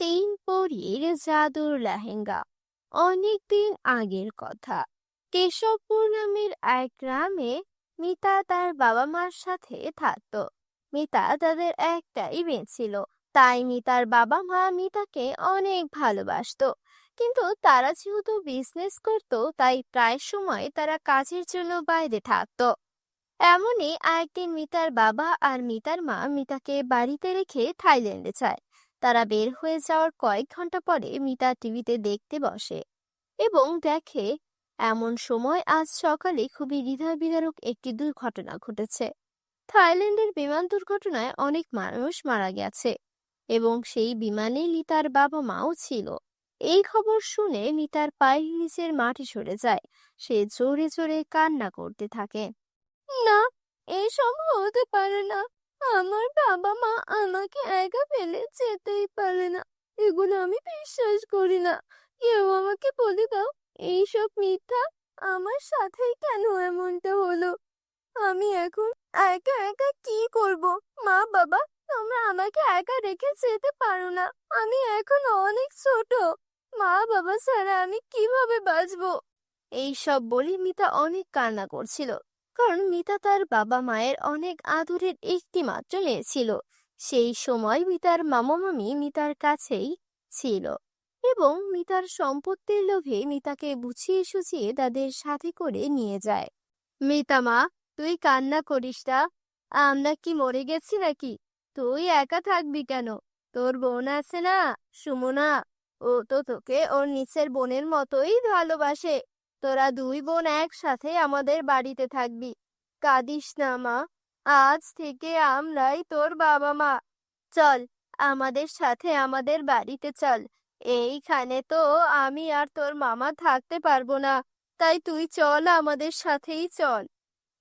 তিন পরীর জাদুর লেহেঙ্গা। অনেকদিন আগের কথা। কেশবপুর নামের এক গ্রামে মিতা তার বাবা মার সাথে থাকতো। মিতা তাদের একটাই মেয়ে ছিল। তাই মিতার বাবা মা মিতাকে অনেক ভালোবাসতো। কিন্তু তারা যেহেতু বিজনেস করতো, তাই প্রায় সময় তারা কাজের জন্য বাইরে থাকতো। এমনই একদিন মিতার বাবা আর মিতার মা মিতাকে বাড়িতে রেখে থাইল্যান্ডে যায়। তারা বের হয়ে যাওয়ার কয়েক ঘণ্টা পরে মিতা টিভিতে দেখতে বসে এবং দেখে, এমন সময় আজ সকালে খুবই হৃদয় বিদারক একটি দুর্ঘটনা ঘটেছে। থাইল্যান্ডের বিমান দুর্ঘটনায় অনেক মানুষ মারা গেছে এবং সেই বিমানে লিতার বাবা মাও ছিল। এই খবর শুনে মিতার পায়ের নিচের মাটি সরে যায়। সে জোরে জোরে কান্না করতে থাকে। না এসব হতে পারে না। আমার বাবা মা আমাকে একা ফেলে যেতেই পারে না। এগুলো আমি বিশ্বাস করি না। কেউ আমাকে বলে দাও, এইসব মিথ্যা আমার সাথেই কেন এমনটা হলো? আমি এখন একা একা কি করব? মা, বাবা, তোমরা আমাকে একা রেখে যেতে পারো না। আমি এখন অনেক ছোট। মা, বাবা ছাড়া আমি কীভাবে বাঁচবো? এইসব বলে মিতা অনেক কান্না করছিল। কারণ মিতা তার বাবা মায়ের অনেক আদরের একটি মাত্র মেয়ে ছিল। সেই সময় মিতার মামা মামি মিতার কাছেই ছিল এবং মিতার সম্পত্তির লোভে মিতাকে বুঝিয়ে সুঝিয়ে তাদের সাথে করে নিয়ে যায়। মিতা মা, তুই কান্না করিস না? আমরা কি মরে গেছি নাকি? তুই একা থাকবি কেন? তোর বোন আছে না, সুমনা। ও তো তোকে ওর নিচের বোনের মতোই ভালোবাসে। তোরা দুই বোন একসাথে আমাদের বাড়িতে থাকবি। কাঁদিস না, মা। আজ থেকে আমরাই তোর বাবা মা। চল, আমাদের সাথে আমাদের বাড়িতে চল। এইখানে তো আমি আর তোর মামা থাকতে পারব না। তাই তুই চল, আমাদের সাথেই চল।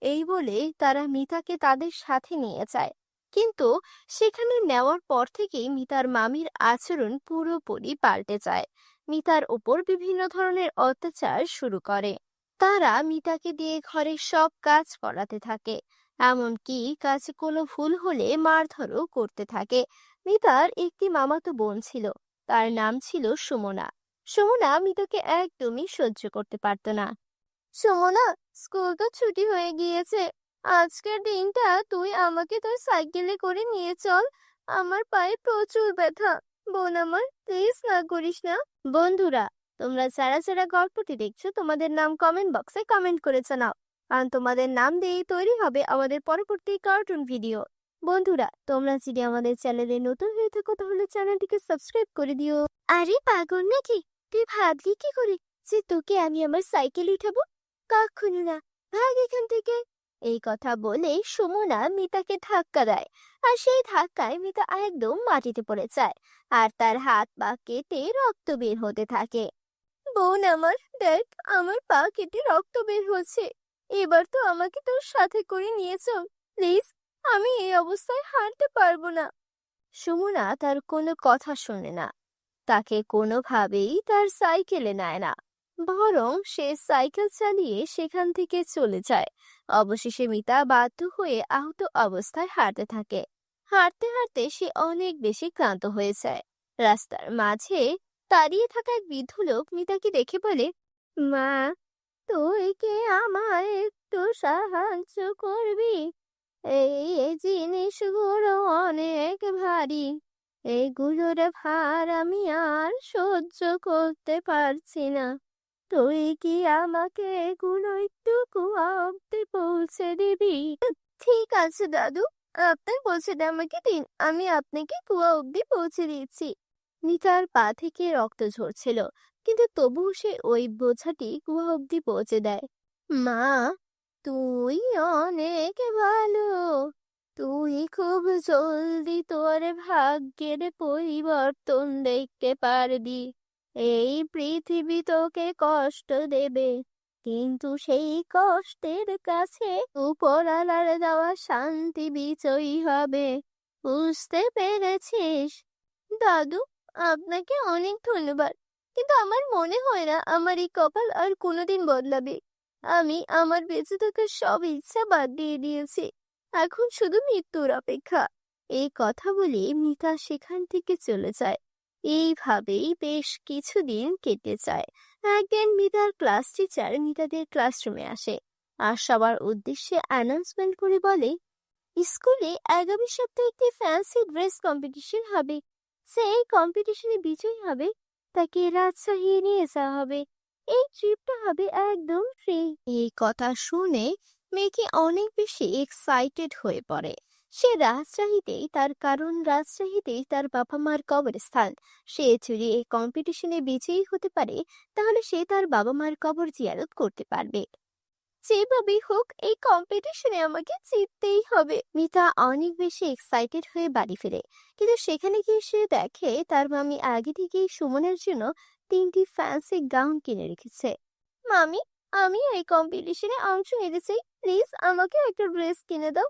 এই বলে তারা মিতাকে তাদের সাথে নিয়ে যায়। কিন্তু সেখানে নেওয়ার পর থেকেই মিতার মামির আচরণ পুরোপুরি পাল্টে যায়। মিতার উপর বিভিন্ন ধরনের অত্যাচার শুরু করে। তারা মিতাকে দিয়ে ঘরের সব কাজ করাতে থাকে, এমনকি কাজে কোনো ভুল হলে মারধরও করতে থাকে। মিতার একটি মামাতো বোন ছিল, তার নাম ছিল সুমনা। সুমনা মিতাকে একদমই সহ্য করতে পারত না। সুমনা, স্কুল তো ছুটি হয়ে গিয়েছে। আজকের দিনটা তুই আমাকে তোর সাইকেলে করে নিয়ে চল। আমার পায়ে প্রচুর ব্যথা। বোন আমার প্লিজ না করিস না। বন্ধুরা, তোমরা যারা যারা গল্পটি দেখছ, তোমাদের নাম কমেন্ট বক্সে কমেন্ট করে জানাও কারণ তোমাদের নাম দিয়েই তৈরি হবে আমাদের পরবর্তী কার্টুন ভিডিও বন্ধুরা, তোমরা যদি আমাদের চ্যানেলে নতুন হয়ে থাকো, তাহলে চ্যানেলটিকে সাবস্ক্রাইব করে দিও। আরে পাগল নাকি? তুই ভাবলি কি করে যে তোকে আমি আমার সাইকেল উঠাবো? কখনো না। ভাগ এখান থেকে। এই কথা বলে সুমনা মিতাকে ধাক্কা দেয়। আর সেই ধাক্কায় মিতা একদম মাটিতে পড়ে যায় আর তার হাত পা কেটে রক্ত বের হতে থাকে। বোন আমার, দেখ, আমার পা কেটে রক্ত বের হচ্ছে। এবার তো আমাকে তোর সাথে করে নিয়ে প্লিজ। আমি এই অবস্থায় হাঁটতে পারব না। সুমনা তার কোনো কথা শোনে না। তাকে কোনোভাবেই তার সাইকেলে নেয় না। বরং সে সাইকেল চালিয়ে সেখান থেকে চলে যায়। অবশেষে মিতা বাধ্য হয়ে আহত অবস্থায় হাঁটতে থাকে। হাঁটতে হাঁটতে সে অনেক বেশি ক্লান্ত হয়ে যায়। রাস্তার মাঝে দাঁড়িয়ে থাকা এক বৃদ্ধ লোক মিতাকে দেখে বলে, মা তুই কি আমার একটু সাহায্য করবি? এই জিনিসগুলো অনেক ভারী। এইগুলোর ভার আমি আর সহ্য করতে পারছি না। তুই কি আমাকে এগুলো একটু অব্দি পৌঁছে দিবি ঠিক আছে দাদু আপনার পৌঁছে দেয় আমাকে দিন, আমি আপনাকে কুয়া অব্দি পৌঁছে দিচ্ছি নিতার পা থেকে রক্ত ঝরছিল, কিন্তু তবুও সে ওই বোঝাটি কুয়া অব্দি পৌঁছে দেয়। মা, তুই অনেক ভালো। তুই খুব জলদি তোর ভাগ্যের পরিবর্তন দেখতে পারবি। এই পৃথিবী তোকে কষ্ট দেবে, কিন্তু সেই কষ্টের কাছে উপরালার দেওয়া শান্তি বিজয়ী হবে। বুঝতে পেরেছিস? দাদু, আপনাকে অনেক ধন্যবাদ, কিন্তু আমার মনে হয় না আমার এই কপাল আর কোনোদিন বদলাবে। আমি আমার বেঁচে থাকার সব ইচ্ছা বাদ দিয়ে দিয়েছি, এখন শুধু মৃত্যুর অপেক্ষা। এই কথা বলে মিতা সেখান থেকে চলে যায়। এইভাবেই বেশ কিছুদিন কেটে যায়। একদিন মিতার ক্লাস টিচার মিতাদের ক্লাসরুমে আসে আর সবার উদ্দেশ্যে অ্যানাউন্সমেন্ট করে বলে, স্কুলে আগামী সপ্তাহে একটি ফ্যান্সি ড্রেস কম্পিটিশন হবে। সে এই কম্পিটিশনে বিজয়ী হবে। তাকে রাজশাহী নিয়ে যাওয়া হবে। এই ট্রিপটা হবে একদম ফ্রি এই কথা শুনে মেয়েকে অনেক বেশি এক্সাইটেড হয়ে পড়ে। সে রাজশাহীতেই তার কারণ রাজশাহীতেই তার বাবা মার কবরস্থান। সে যদি এই কম্পিটিশনে বিজয়ী হতে পারে, তাহলে সে তার বাবা মার কবর জিয়ারত করতে পারবে। যেভাবেই হোক, এই কম্পিটিশনে আমাকে জিততেই হবে। মিতা অনেক বেশি এক্সাইটেড হয়ে বাড়ি ফিরে। কিন্তু সেখানে গিয়ে সে দেখে তার মামি আগে থেকেই সুমনের জন্য তিনটি ফ্যান্সি গাউন কিনে রেখেছে। মামি, আমি এই কম্পিটিশনে অংশ নিতে চাই। প্লিজ আমাকে একটা ড্রেস কিনে দাও।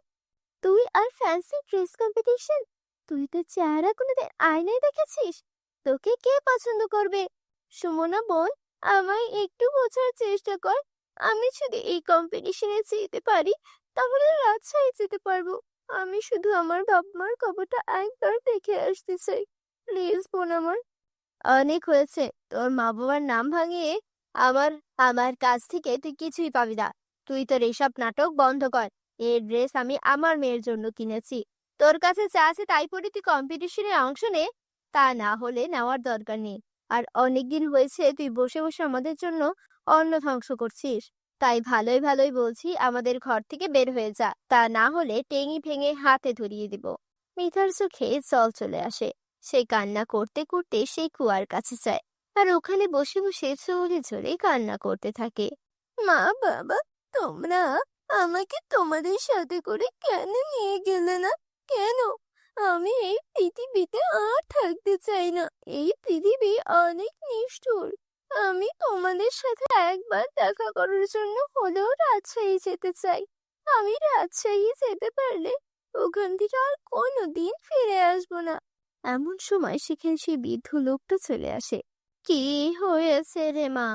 তুই আর ফ্যান্সি ড্রেস কম্পিটিশন? তুই তো চেহারা কোনোদিন আয়নায় দেখেছিস? তোকে কে পছন্দ করবে? সুমনা, বোন, আমায় একটু বোঝার চেষ্টা কর। আমি যদি এই কম্পিটিশনে যেতে পারি, তাহলে রাজশাহী যেতে পারব। আমি শুধু আমার বাবা মার খবরটা একবার দেখে আসতে চাই। প্লিজ, বোন আমার। অনেক হয়েছে। তোর মা বাবার নাম ভাঙিয়ে আমার আমার কাছ থেকে তুই কিছুই পাবি না। তুই তোর এইসব নাটক বন্ধ কর। এই ড্রেস আমি আমার মেয়ের জন্য কিনেছি। তোর কাছে যা আছে তাই পরে তুই কম্পিটিশনে অংশ নে। তা না হলে নেওয়ার দরকার নেই। আর অনেকদিন হয়েছে তুই বসে বসে আমাদের জন্য অন্ন ধ্বংস করছিস। তাই ভালোই ভালোই বলছি আমাদের ঘর থেকে বের হয়ে যা। তা না হলে টেঙি ভেঙে হাতে ধরিয়ে দিব। মিতার চোখে জল চলে আসে। সে কান্না করতে করতে সেই কুয়ার কাছে যায়। আর ওখানে বসে বসে চলে চলে কান্না করতে থাকে। মা বাবা, তোমরা আমাকে তোমাদের সাথে করে কেন নিয়ে গেলে না? কেন? আমি এই পৃথিবীতে আর থাকতে চাই না। এই পৃথিবী অনেক নিষ্ঠুর। আমি তোমাদের সাথে একবার দেখা করার জন্য হলেও রাজশাহী যেতে চাই। আমি রাজশাহী যেতে পারলে ওখান থেকে আর কোনো দিন ফিরে আসব না। এমন সময় সেখানে সেই বৃদ্ধ লোকটা চলে আসে। কি হয়েছে রে মা?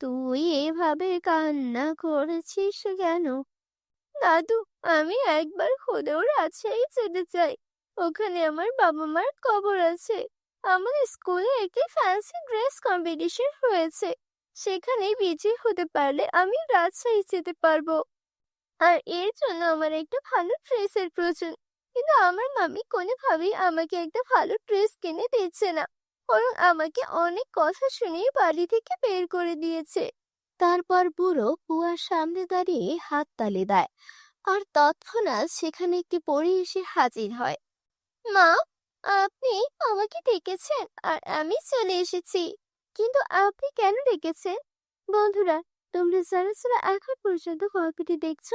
তুই এভাবে কান্না করেছিস কেন? দাদু, আমি একবার হলেও রাজশাহী যেতে চাই। ওখানে আমার বাবা মার কবর আছে। আমার স্কুলে একটি ফ্যান্সি ড্রেস কম্পিটিশন হয়েছে। সেখানে বিজয়ী হতে পারলে আমি রাজশাহী যেতে পারব। আর এর জন্য আমার একটা ভালো ড্রেসের প্রয়োজন। কিন্তু আমার মামি কোনোভাবেই আমাকে একটা ভালো ড্রেস কিনে দিচ্ছে না। বরং আমাকে অনেক কথা শুনিয়ে বাড়ি থেকে বের করে দিয়েছে। তারপর বুড়ো কুয়ার সামনে দাঁড়িয়ে হাত তালি দেয়। আর তৎক্ষণাৎ সেখানে একটি পরী এসে হাজির হয়। মা, আপনি আমাকে ডেকেছেন আর আমি চলে এসেছি। কিন্তু আপনি কেন ডেকেছেন? বন্ধুরা, তোমরা যারা যারা এখন পর্যন্ত গল্পটি দেখছ,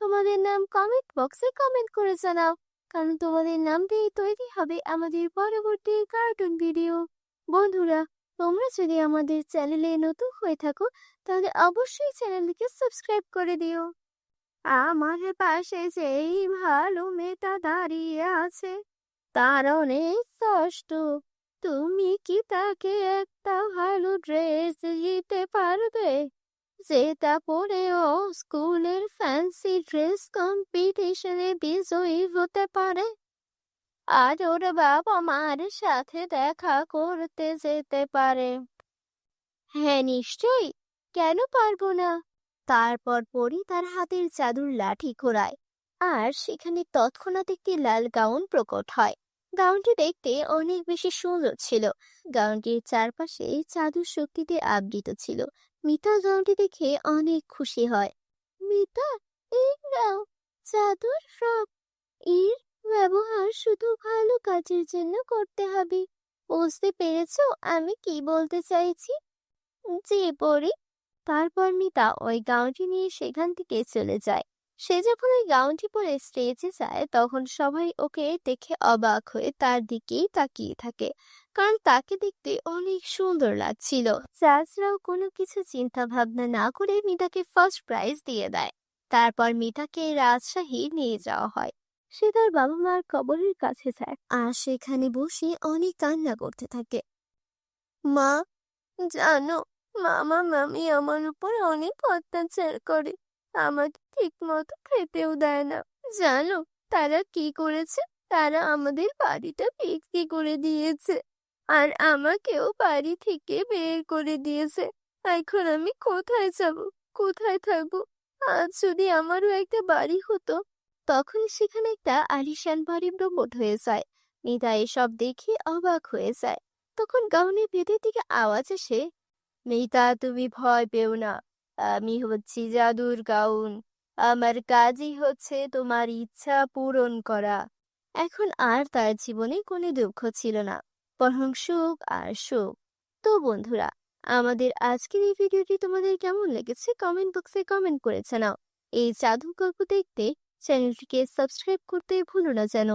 তোমাদের নাম কমেন্ট বক্সে কমেন্ট করে জানাও। কারণ তোমাদের নাম দিয়ে তৈরি হবে আমাদের পরবর্তী কার্টুন ভিডিও বন্ধুরা, তোমরা যদি আমাদের চ্যানেলে নতুন হয়ে থাকো, তাহলে অবশ্যই চ্যানেলটিকে সাবস্ক্রাইব করে দিও। আমার পাশে যেই ভালো মেয়েটা দাঁড়িয়ে আছে, তার অনেক কষ্ট। তুমি কি তাকে একটা ভালো ড্রেস দিতে পারবে? যেটা পরে ও স্কুলের ফ্যান্সি ড্রেস কম্পিটিশনে বিজয়ী হতে পারে। আর ওর বাবা মার সাথে দেখা করতে যেতে পারে। হ্যাঁ নিশ্চয়ই। কেন পারব না? তারপর পরি তার হাতের জাদুর লাঠি ঘোরায়। আর সেখানে তৎক্ষণাৎ একটি লাল গাউন প্রকট হয়। গাউনটি দেখতে অনেক বেশি সুন্দর ছিল। গাউনটির চারপাশে জাদুর শক্তিতে আবৃত ছিল। মিতা গাউনটি দেখে অনেক খুশি হয়। মিতা, এই নাও, জাদুর ফ্রক এর ব্যবহার শুধু ভালো কাজের জন্য করতে হবে। বুঝতে পেরেছ আমি কি বলতে চাইছি? যে পরি তারপর মিতা ওই গাউনটি নিয়ে সেখান থেকে চলে যায়। সে যখন ওই গাউনটি পরে স্টেজে যায়, তখন সবাই ওকে দেখে অবাক হয়ে তার দিকেই তাকিয়ে থাকে। কারণ তাকে দেখতে অনেক সুন্দর লাগছিল। জাজরাও কোনো কিছু চিন্তা ভাবনা না করে মিতাকে ফার্স্ট প্রাইজ দিয়ে দেয়। তারপর মিতাকে রাজশাহী নিয়ে যাওয়া হয়। সে তার বাবা মার কবরের কাছে যায়। আর সেখানে বসে অনেক কান্না করতে থাকে। মা, জানো, মামা, মামি আমার উপর অনেক অত্যাচার করে। আমাকে ঠিক মতো খেতেও দেয় না। জানো, তারা কি করেছে? তারা আমাদের বাড়িটা বিক্রি করে দিয়েছে। আর আমাকেও বাড়ি থেকে বের করে দিয়েছে। এখন আমি কোথায় যাব? কোথায় থাকব? আজ যদি আমারও একটা বাড়ি হতো তখন সেখানে একটা আলিশান বাড়ি প্রকট হয়ে যায়। মিতা এসব দেখে অবাক হয়ে যায়। তখন গাউনের ভেতর থেকে আওয়াজ আসে মিতা তুমি ভয় পেও না। আমি হচ্ছি জাদুর গাউন। আমার কাজই হচ্ছে তোমার ইচ্ছা পূরণ করা। এখন আর তার জীবনে কোনো দুঃখ ছিল না, বরং সুখ আর সুখ। তো বন্ধুরা, আমাদের আজকের এই ভিডিওটি তোমাদের কেমন লেগেছে কমেন্ট বক্সে কমেন্ট করে জানাও। এই জাদু গল্প দেখতে চ্যানেলটিকে সাবস্ক্রাইব করতে ভুলো না যেন।